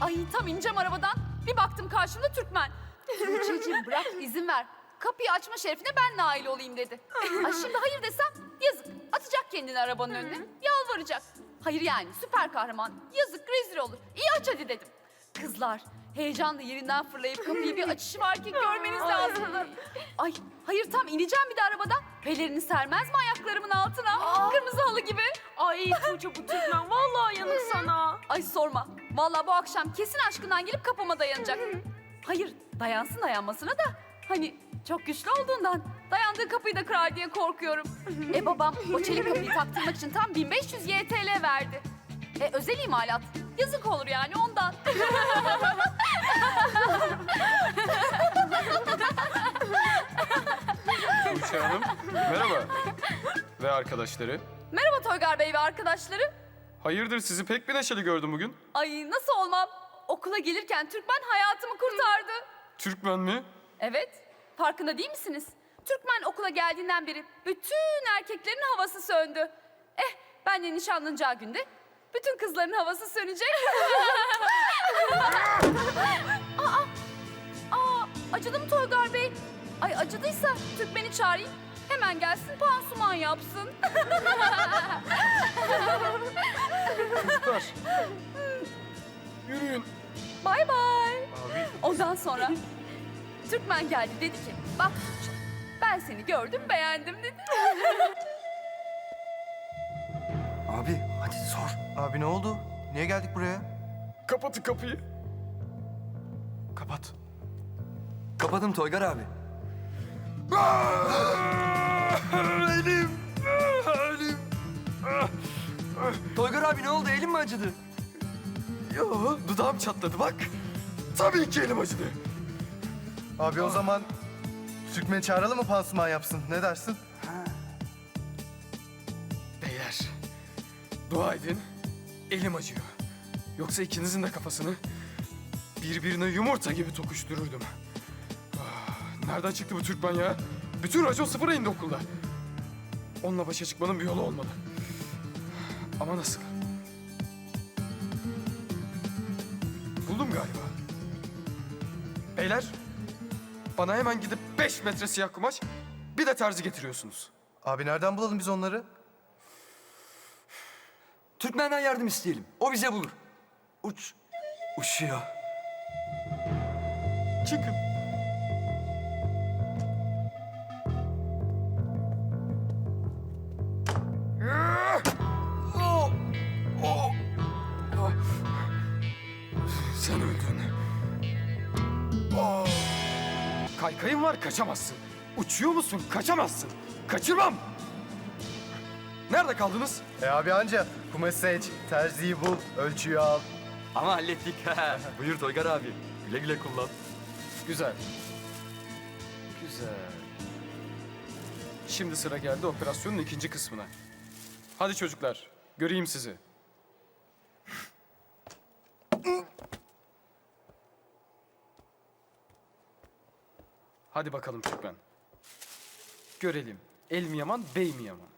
Ay tam ineceğim arabadan. Bir baktım karşımda Türkmen. Tuğçe'cim bırak izin ver. Kapıyı açma şerefine ben nail olayım dedi. Ay şimdi hayır desem yazık. Atacak kendini arabanın önüne. Yalvaracak. Hayır yani süper kahraman. Yazık rezil olur. İyi aç hadi dedim. Kızlar heyecanla yerinden fırlayıp kapıyı bir açışı var ki görmeniz lazımdı. Ay hayır tam ineceğim bir de arabadan. Pelerini sermez mi ayaklarımın altına? Kırmızı halı gibi. Ay Tuğçe bu Türkmen vallahi yanık sana. Ay sorma. Vallahi bu akşam kesin aşkından gelip kapıma dayanacak. Hayır, dayansın dayanmasına da hani çok güçlü olduğundan dayandığı kapıyı da kırar diye korkuyorum. e babam o çelik kapıyı taktırmak için tam 1500 YTL verdi. E özel imalat. Yazık olur yani ondan. Tuğçe Hanım, merhaba. Ve arkadaşları. Merhaba Toygar Bey ve arkadaşları. Hayırdır sizi pek bir neşeli gördüm bugün. Ay nasıl olmam? Okula gelirken Türkmen hayatımı kurtardı. Türkmen mi? Evet, farkında değil misiniz? Türkmen okula geldiğinden beri bütün erkeklerin havası söndü. Eh, ben de nişanlanacağı günde bütün kızların havası sönecek. aa, aa, acıdı mı Toygar Bey? Ay acıdıysa Türkmen'i çağırayım. Hemen gelsin pansuman yapsın. sonra Türkmen geldi dedi ki bak ben seni gördüm beğendim dedi. Abi hadi sor. Abi ne oldu? Niye geldik buraya? Kapatın kapıyı. Kapat. Kapadım Toygar abi. Elim. Elim. Toygar abi ne oldu? Elin mi acıdı? Yo, dudağım çatladı bak. Tabii ki elim acıdı. Abi o zaman Türkmen'i çağıralım mı pansuman yapsın? Ne dersin? Beyler, dua edin. Elim acıyor. Yoksa ikinizin de kafasını birbirine yumurta gibi tokuştururdum. Ah, Nereden çıktı bu Türkmen ya? Bütün racon sıfıra indi okulda. Onunla başa çıkmanın bir yolu olmalı. Ama nasıl? Buldum galiba. Beyler, bana hemen gidip beş metre siyah kumaş, bir de terzi getiriyorsunuz. Abi nereden bulalım biz onları? Türkmen'den yardım isteyelim. O bize bulur. Uç. Uçuyor. Çıkın. Sen öldün. Kaykayın var kaçamazsın. Uçuyor musun kaçamazsın. Kaçırmam. Nerede kaldınız? E abi anca kumaş seç, terziyi bul, ölçüyü al. Ama hallettik. Buyur Toygar abi. Güle güle kullan. Güzel. Güzel. Şimdi sıra geldi operasyonun ikinci kısmına. Hadi çocuklar, göreyim sizi. Hadi bakalım Türkmen. Görelim. El mi yaman, bey mi yaman?